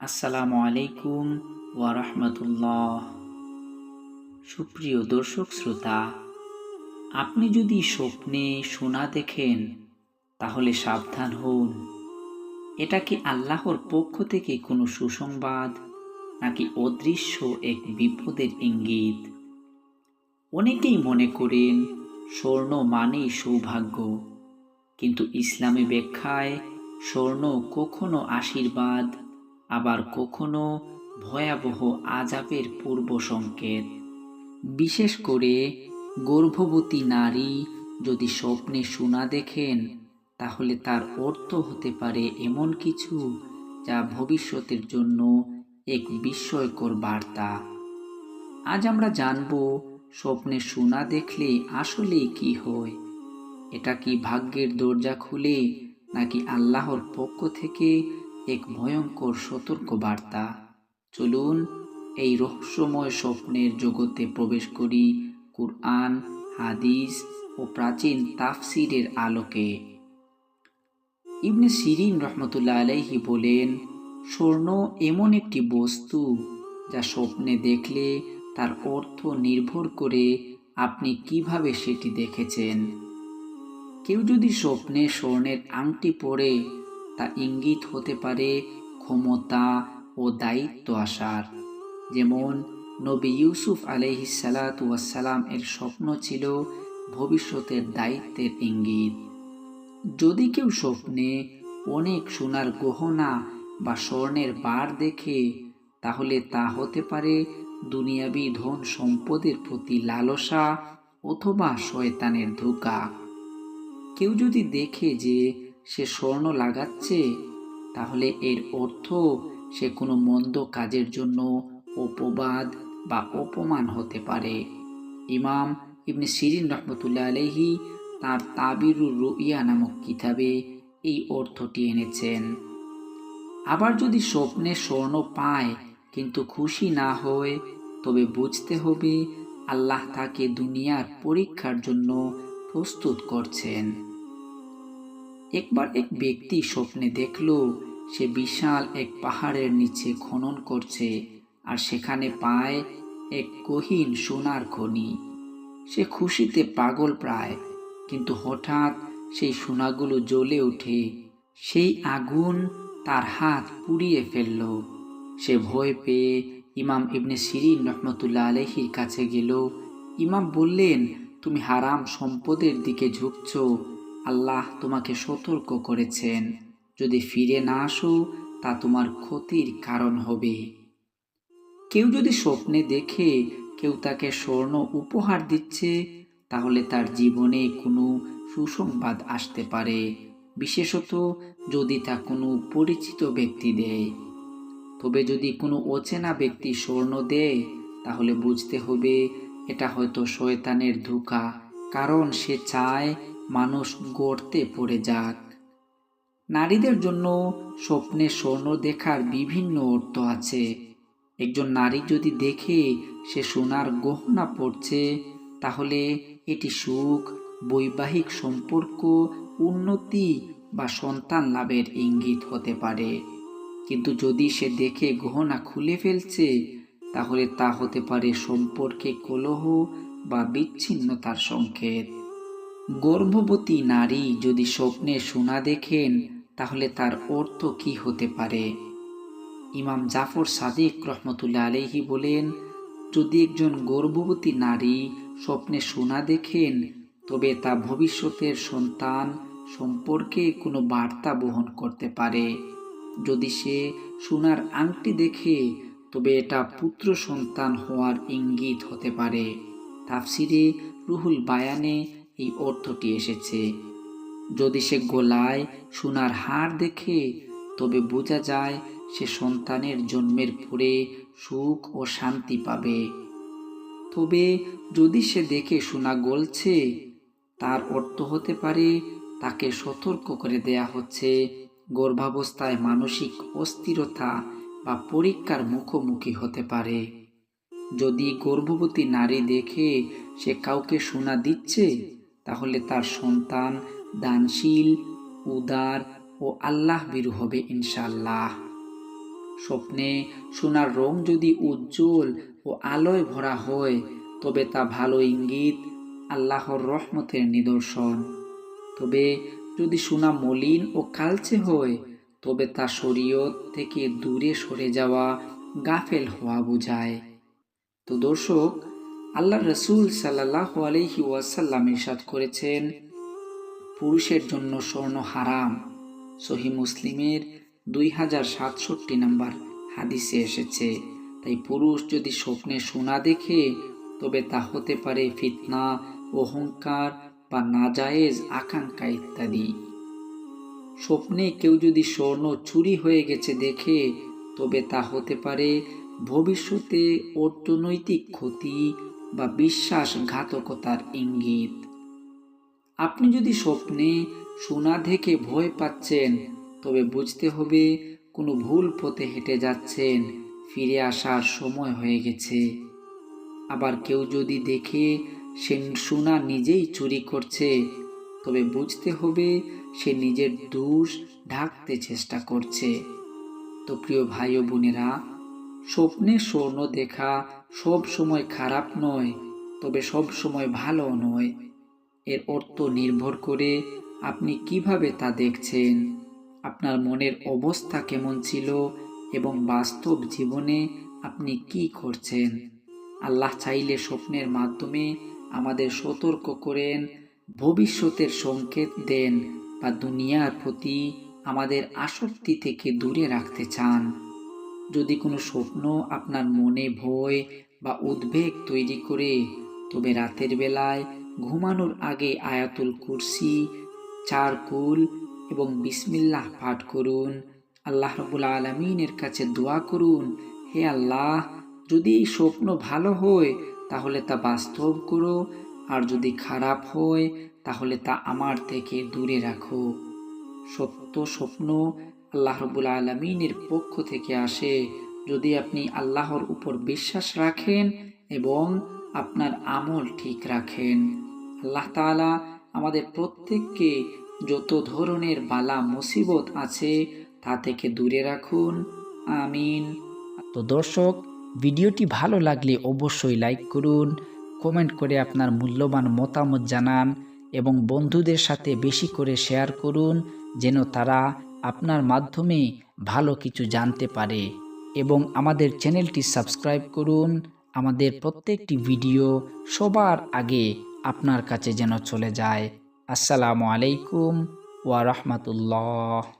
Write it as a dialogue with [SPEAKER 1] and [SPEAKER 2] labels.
[SPEAKER 1] আসসালামু আলাইকুম ওয়া রাহমাতুল্লাহ সুপ্রিয় দর্শক শ্রোতা, আপনি যদি স্বপ্নে সোনা দেখেন, তাহলে সাবধান হন। এটা কি আল্লাহর পক্ষ থেকে কোনো সুসংবাদ, নাকি অদৃশ্য এক বিপদের ইঙ্গিত? অনেকেই মনে করেন, স্বর্ণ মানেই সৌভাগ্য, কিন্তু ইসলামী ব্যাখ্যায় স্বর্ণ কখনো আশীর্বাদ আবার কখনো ভয়াবহ আজাবের পূর্ব সংকেত। বিশেষ করে গর্ভবতী নারী যদি স্বপ্নে সোনা দেখেন, তাহলে তার অর্থ হতে পারে এমন কিছু যা ভবিষ্যতের জন্য এক বিস্ময়কর বার্তা। আজ আমরা জানব, স্বপ্নে সোনা দেখলে আসলেই কি হয়? এটা কি ভাগ্যের দরজা খুলে নাকি আল্লাহর পক্ষ থেকে এক ভয়ঙ্কর সতর্ক বার্তা চলুন এই রহস্যময় স্বপ্নের জগতে প্রবেশ করি কুরআন, হাদিস ও প্রাচীন তাফসিরের আলোকে। ইবনে সিরিন রহমতুল্লাহ আলাইহি বলেন, স্বর্ণ এমন একটি বস্তু যা স্বপ্নে দেখলে তার অর্থ নির্ভর করে আপনি কীভাবে সেটি দেখেছেন। কেউ যদি স্বপ্নে স্বর্ণের আংটি পরে তা ইঙ্গিত হতে পারে ক্ষমতা ও দায়িত্ব আসার। যেমন, নবী ইউসুফ আলহিসালাম এর স্বপ্ন ছিল ভবিষ্যতের দায়িত্বের ইঙ্গিত। যদি কেউ স্বপ্নে অনেক সোনার গহনা বা স্বর্ণের বার দেখে, তাহলে তা হতে পারে দুনিয়াবি ধন সম্পদের প্রতি লালসা অথবা শয়তানের ধোকা। কেউ যদি দেখে যে সে স্বর্ণ লাগাচ্ছে, তাহলে এর অর্থ সে কোনো মন্দ কাজের জন্য অপবাদ বা অপমান হতে পারে। ইমাম ইবনে সিরিন রহমতুল্লাহ আলহি তার তাবিরুর রুইয়া নামক কিতাবে এই অর্থটি এনেছেন। আবার যদি স্বপ্নে স্বর্ণ পায় কিন্তু খুশি না হয়, তবে বুঝতে হবে আল্লাহ তাকে দুনিয়ার পরীক্ষার জন্য প্রস্তুত করছেন। একবার এক ব্যক্তি স্বপ্নে দেখল, সে বিশাল এক পাহাড়ের নিচে খনন করছে আর সেখানে পায় এক গহীন সোনার খনি। সে খুশিতে পাগল প্রায়, কিন্তু হঠাৎ সেই সোনাগুলো জ্বলে ওঠে সেই আগুন তার হাত পুড়িয়ে ফেলল। সে ভয় পেয়ে ইমাম ইবনে সিরিন রহমতুল্লাহ আলহির কাছে গেল। ইমাম বললেন, তুমি হারাম সম্পদের দিকে ঝুঁকছ আল্লাহ তোমাকে সতর্ক করেছেন। যদি ফিরে না আসো, তা তোমার ক্ষতির কারণ হবে। কেউ যদি স্বপ্নে দেখে কেউ তাকে স্বর্ণ উপহার দিচ্ছে, তাহলে তার জীবনে কোনো সুসংবাদ আসতে পারে। বিশেষত যদি তা কোনো পরিচিত ব্যক্তি দেয়। তবে যদি কোনো অচেনা ব্যক্তি স্বর্ণ দেয়, তাহলে বুঝতে হবে এটা হয়তো শয়তানের ধোকা, কারণ সে চায় মানুষ গড়তে পড়ে যাক। নারীদের জন্য স্বপ্নে স্বর্ণ দেখার বিভিন্ন অর্থ আছে। একজন নারী যদি দেখে সে সোনার গহনা পড়ছে তাহলে এটি সুখ, বৈবাহিক সম্পর্ক, উন্নতি বা সন্তান লাভের ইঙ্গিত হতে পারে। কিন্তু যদি সে দেখে গহনা খুলে ফেলছে, তাহলে তা হতে পারে সম্পর্কে কলহ বা বিচ্ছিন্নতার সংকেত। গর্ভবতী নারী যদি স্বপ্নে সোনা দেখেন, তাহলে তার অর্থ কি হতে পারে? ইমাম জাফর সাদিক রহমতুল্লা আলহি বলেন, যদি একজন গর্ভবতী নারী স্বপ্নে সোনা দেখেন, তবে তা ভবিষ্যতের সন্তান সম্পর্কে কোনো বার্তা বহন করতে পারে। যদি সে সোনার আংটি দেখে, তবে এটা পুত্র সন্তান হওয়ার ইঙ্গিত হতে পারে। তাফসিরে রুহুল বায়ানে এই অর্থটি এসেছে। যদি সে গোলায় সোনার হার দেখে, তবে বোঝা যায় সে সন্তানের জন্মের পরে সুখ ও শান্তি পাবে। তবে যদি সে দেখে সোনা গলছে, তার অর্থ হতে পারে তাকে সতর্ক করে দেয়া হচ্ছে। গর্ভাবস্থায় মানসিক অস্থিরতা বা পরীক্ষার মুখোমুখি হতে পারে। যদি গর্ভবতী নারী দেখে সে কাউকে সোনা দিচ্ছে তাহলে তার সন্তান দানশীল, উদার ও আল্লাহ বিরু হবে ইনশাল্লাহ স্বপ্নে সোনার রং যদি উজ্জ্বল ও আলোয় ভরা হয়, তবে তা ভালো ইঙ্গিত আল্লাহর রহমতের নিদর্শন। তবে যদি সোনা মলিন ও কালচে হয়, তবে তা শরীয়ত থেকে দূরে সরে যাওয়া গাফেল হওয়া বোঝায়। তো দর্শক আল্লাহ রসুল সাল্লাহ আলহি ওয়াসাল্লাম ইরশাদ করেছেন, পুরুষের জন্য স্বর্ণ হারাম। সহি মুসলিমের দুই হাজার সাতষট্টি নাম্বার হাদিসে এসেছে, তাই পুরুষ যদি স্বপ্নে সোনা দেখে, তবে তা হতে পারে ফিতনা, অহংকার বা নাজায়েজ আকাঙ্ক্ষা ইত্যাদি। স্বপ্নে কেউ যদি স্বর্ণ চুরি হয়ে গেছে দেখে, তবে তা হতে পারে ভবিষ্যতে অর্থনৈতিক ক্ষতি বা বিশ্বাসঘাতকতার ইঙ্গিত। আপনি যদি স্বপ্নে সোনা দেখে ভয় পাচ্ছেন, তবে বুঝতে হবে কোনো ভুল পথে হেঁটে যাচ্ছেন, ফিরে আসার সময় হয়ে গেছে। আবার কেউ যদি দেখে সে সোনা নিজেই চুরি করছে, তবে বুঝতে হবে সে নিজের দোষ ঢাকতে চেষ্টা করছে। তো প্রিয় ভাই ও বোনেরা স্বপ্নে স্বর্ণ দেখা সব সময় খারাপ নয়, তবে সব সময় ভালো নয়। এর অর্থ নির্ভর করে আপনি কীভাবে তা দেখছেন, আপনার মনের অবস্থা কেমন ছিল এবং বাস্তব জীবনে আপনি কি করছেন। আল্লাহ চাইলে স্বপ্নের মাধ্যমে আমাদের সতর্ক করেন, ভবিষ্যতের সংকেত দেন বা দুনিয়ার প্রতি আমাদের আসক্তি থেকে দূরে রাখতে চান। যদি কোনো স্বপ্ন আপনার মনে ভয় বা উদ্বেগ তৈরি করে, তবে রাতের বেলায় ঘুমানোর আগে আয়াতুল কুরসি চার কুল এবং বিসমিল্লাহ পাঠ করুন। আল্লাহ রবুল আলমিনের কাছে দোয়া করুন, হে আল্লাহ, যদি এই স্বপ্ন ভালো হয়, তাহলে তা বাস্তব করো, আর যদি খারাপ হয়, তাহলে তা আমার থেকে দূরে রাখো। সত্য স্বপ্ন আল্লাহ রবুল আলমিনের পক্ষ থেকে আসে। যদি আপনি আল্লাহর উপর বিশ্বাস রাখেন এবং আপনার আমল ঠিক রাখেন, আল্লাহ তালা আমাদের প্রত্যেককে যত ধরনের বালা, মুসিবত আছে তা থেকে দূরে রাখুন। আমিন। তো দর্শক, ভিডিওটি ভালো লাগলে অবশ্যই লাইক করুন, কমেন্ট করে আপনার মূল্যবান মতামত জানান এবং বন্ধুদের সাথে বেশি করে শেয়ার করুন, যেন তারা আপনার মাধ্যমে ভালো কিছু জানতে পারে এবং আমাদের চ্যানেলটি সাবস্ক্রাইব করুন। আমাদের প্রত্যেকটি ভিডিও সবার আগে আপনার কাছে যেন চলে যায়। আসসালামু আলাইকুম ওয়া রাহমাতুল্লাহ।